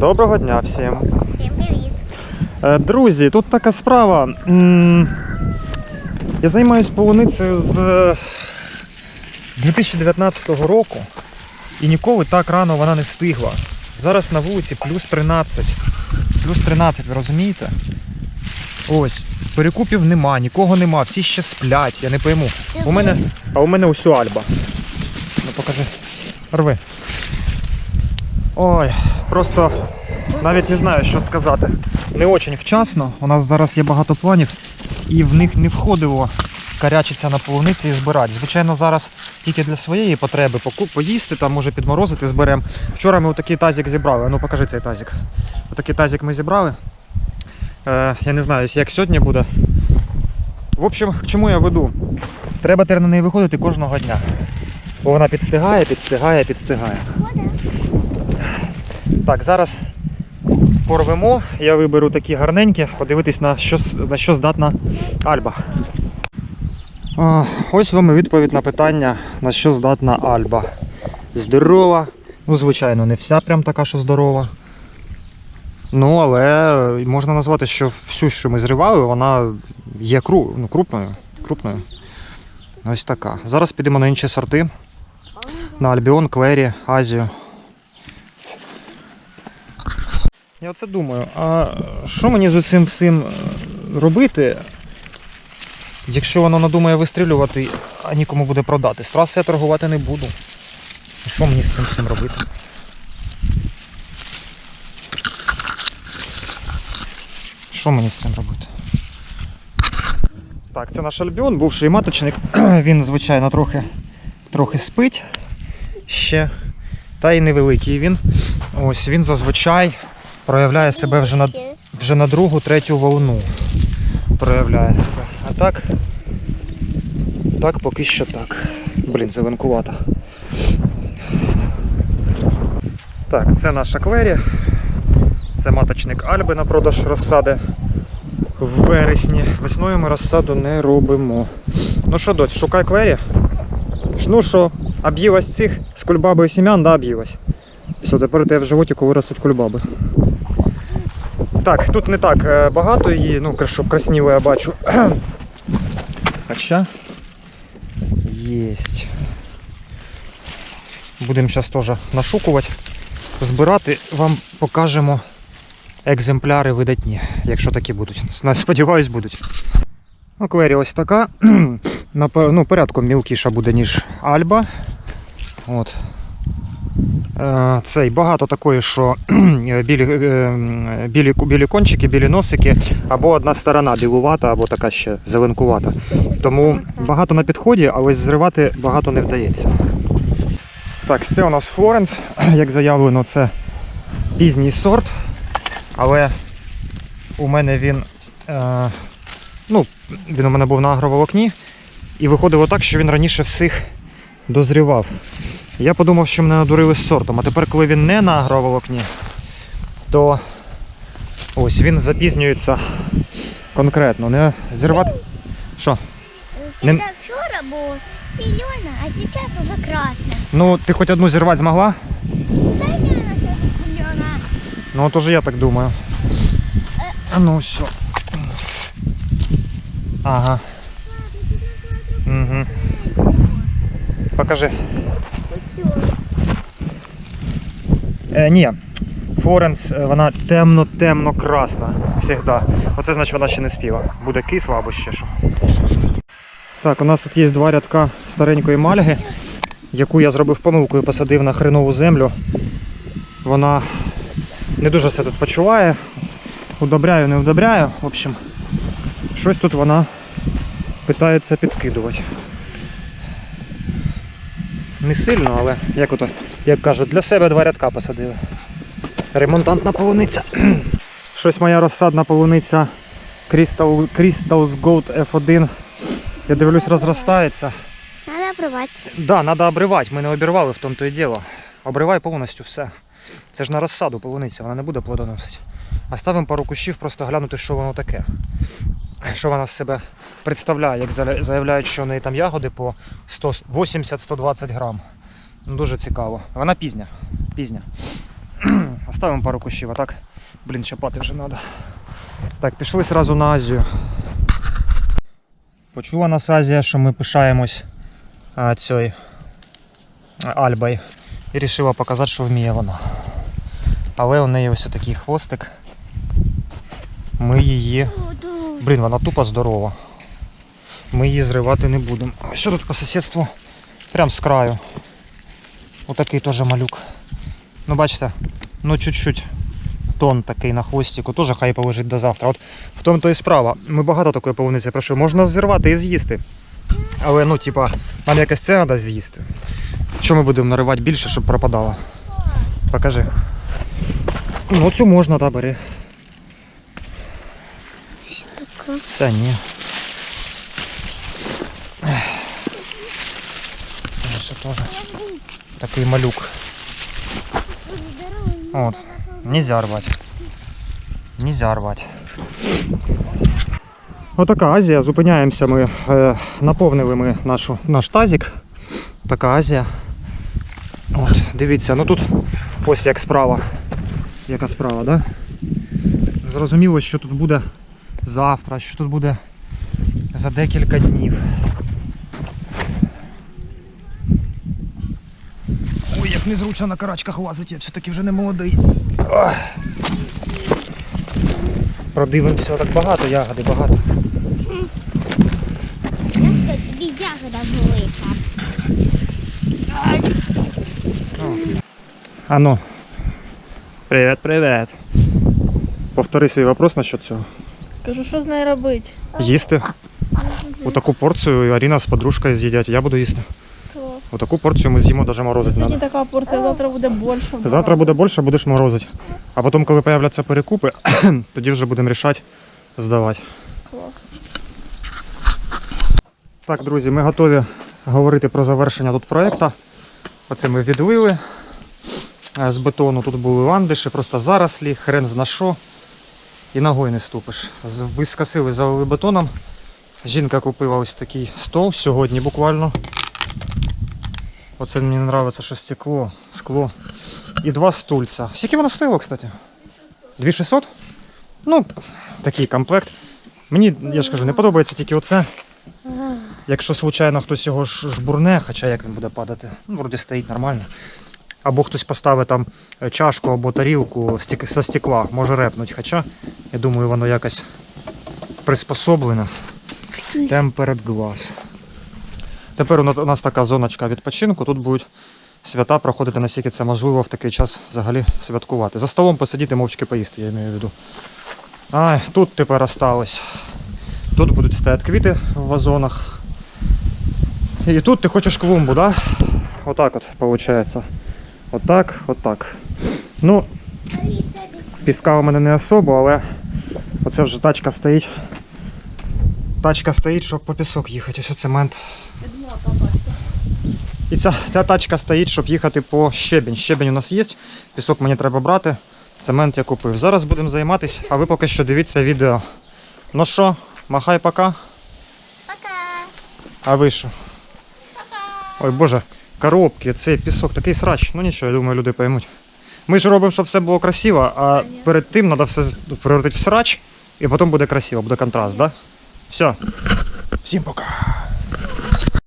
Доброго дня всім. Всім привіт. Е, Друзі, тут така справа. Я займаюся полуницею з е, 2019 року і ніколи так рано вона не стигла. Зараз на вулиці плюс 13. Плюс 13, ви розумієте? Ось, перекупів нема, нікого нема, всі ще сплять, я не пойму. У мене, а у мене усю альба. Ну покажи. Рви. Ой, просто навіть не знаю, що сказати. Не очень вчасно. У нас зараз є багато планів, і в них не входило карячиться на полуниці і збирати. Звичайно, зараз тільки для своєї потреби поїсти, там може підморозити, зберемо. Вчора ми отакий тазик зібрали. Ну покажи цей тазик. Отакий тазик ми зібрали. Е, я не знаю, як сьогодні буде. В общем, к чому я веду? Треба тепер на неї виходити кожного дня. Бо вона підстигає, підстигає, підстигає. Так, зараз порвемо. Я виберу такі гарненькі, подивитись на що, на що здатна Альба. Ось вам і відповідь на питання, на що здатна Альба. Здорова. Ну, звичайно, не вся прям така, що здорова. Ну, але можна назвати, що всю, що ми зривали, вона є кру, ну, крупною. крупною. Ось така. Зараз підемо на інші сорти. На Альбіон, Клері, Азію. Я оце думаю, а що мені з усім всім е, робити, якщо воно надумає вистрілювати, а нікому буде продати? З траси я торгувати не буду. Що мені з цим всім робити? Що мені з цим робити? Так, це наш альбіон, бувший маточник. Він, звичайно, трохи, трохи спить ще. Та й невеликий він. Ось він зазвичай проявляє себе вже на, вже на другу, третю волну. Проявляє себе. А так. Так, поки що так. Блін, зеленкувато. Так, це наша квері. Це маточник Альби на продаж розсади в вересні. Весною ми розсаду не робимо. Ну що, доць, шукай квері. Ну що, об'їлась цих з кульбаби сім'ян, да, об'їлась. Все, тепер у тебе в животику виростуть кульбаби. Так, тут не так е, багато її, ну, щоб красніло я бачу. Хоча єсть. Будемо зараз теж нашукувати. Збирати вам покажемо екземпляри видатні, якщо такі будуть. Сподіваюсь, будуть. Ну, Клері ось така. Ну, порядком мілкіша буде, ніж Альба. От. Е, Цей багато такої, що білі, е, білі, білі кончики, білі носики, або одна сторона білувата, або така ще зеленкувата. Тому багато на підході, але зривати багато не вдається. Так, це у нас Флоренс. Як заявлено, це пізній сорт, але у мене він. Е, ну, він у мене був на агроволокні, і виходило так, що він раніше всіх дозрівав. Я подумав, що мене надурили з сортом. А тепер, коли він не на агроволокні, то ось він запізнюється конкретно. Не зірвати. Що? Не- вчора було зелена, а зараз уже красна. Ну, ти хоч одну зірвати змогла? Ну, от уже я так думаю. А ну все. Ага. Угу. Покажи. Е, ні. Флоренс, е, вона темно-темно красна. Всегда. Оце значить вона ще не спіла. Буде кисла або ще що. Так, у нас тут є два рядка старенької мальги, яку я зробив помилку і посадив на хренову землю. Вона не дуже все тут почуває. Удобряю, не удобряю. В общем, щось тут вона питається підкидувати. Не сильно, але як ото, як кажуть, для себе два рядка посадили. Ремонтантна полуниця. Щось моя розсадна полуниця Crystal, Crystals Gold F1. Я дивлюсь, розростається. Надо обрывать. Да, треба обривати, ми не обірвали в тому то і діло. Обривай повністю все. Це ж на розсаду полуниця, вона не буде плодоносити. А ставимо пару кущів, просто глянути, що воно таке. Що вона з себе представляє, як заявляють, що в неї там ягоди по 180-120 грам. Ну, Дуже цікаво. Вона пізня. Пізня. Оставимо пару кущів, а так, блін, чапати вже треба. Так, пішли одразу на Азію. Почула нас Азія, що ми пишаємось цією Альбою. І вирішила показати, що вміє вона. Але у неї ось такий хвостик. Ми її. Блін, вона тупо здорова. Ми її зривати не будемо. Що тут по сусідству? Прям з краю. Отакий теж малюк. Ну бачите, ну чуть-чуть тон такий на хвостику, теж хай полежить до завтра. От в тому то і справа. Ми багато такої полуниці пройшли. Можна зірвати і з'їсти. Але ну, типа, нам якось це треба з'їсти. Що ми будемо наривати більше, щоб пропадало? Покажи. Ну цю можна, да, бери. Це ні. Ось теж такий малюк. От. Нельзя рвати. Нельзя рвати. Отака Азія. Зупиняємося ми. Е, наповнили ми нашу, наш тазик. Така Азія. От, дивіться, ну тут ось як справа. Яка справа, да? Зрозуміло, що тут буде завтра, що тут буде за декілька днів. Ой, як незручно на карачках лазить, я все-таки вже не молодий. Продивимося, так багато ягоди, багато. Наскільки тобі ягода велика. А ну. Привіт, привіт. Повтори свій вопрос насчет цього. Кажу, що з нею робити? Їсти. Отаку порцію Аріна з подружкою з'їдять, я буду їсти. Клас. Отаку порцію ми з'їмо, навіть морозити Сьогодні треба. така порція, завтра буде більше. Завтра буде більше, будеш морозити. А потім, коли появляться перекупи, тоді вже будемо рішати здавати. Клас. Так, друзі, ми готові говорити про завершення тут проєкту. Оце ми відлили е, з бетону. Тут були ландиші, просто зарослі, хрен зна що. І ногою не ступиш. Ви скосили, залили бетоном. Жінка купила ось такий стол сьогодні буквально. Оце мені подобається, що стекло, скло. І два стульця. Скільки воно стоїло, кстати? 2600? Ну, такий комплект. Мені, я ж кажу, не подобається тільки оце. Якщо случайно хтось його жбурне, хоча як він буде падати, ну, вроді стоїть нормально. Або хтось поставить там е, чашку або тарілку со стекла, може репнуть. Хоча, я думаю, воно якось приспособлено. Tempered glass. Тепер у нас така зоночка відпочинку. Тут будуть свята проходити, наскільки це можливо в такий час взагалі святкувати. За столом посидіти, мовчки поїсти, я маю в виду. Ай, тут тепер осталось. Тут будуть стояти квіти в вазонах. І тут ти хочеш клумбу, да? Отак от виходить. Отак, отак. Ну, піска у мене не особо, але оце вже тачка стоїть. Тачка стоїть, щоб по пісок їхати. Ось цемент. І ця, ця тачка стоїть, щоб їхати по щебінь. Щебінь у нас є, пісок мені треба брати. Цемент я купив. Зараз будемо займатися, а ви поки що дивіться відео. Ну що, махай пока. Пока. А ви що? Ой Боже, коробки, це пісок, такий срач. Ну нічого, я думаю, люди поймуть. Ми ж робимо, щоб все було красиво, а перед тим треба все превратити в срач, і потім буде красиво, буде контраст, да? Все. Всім пока.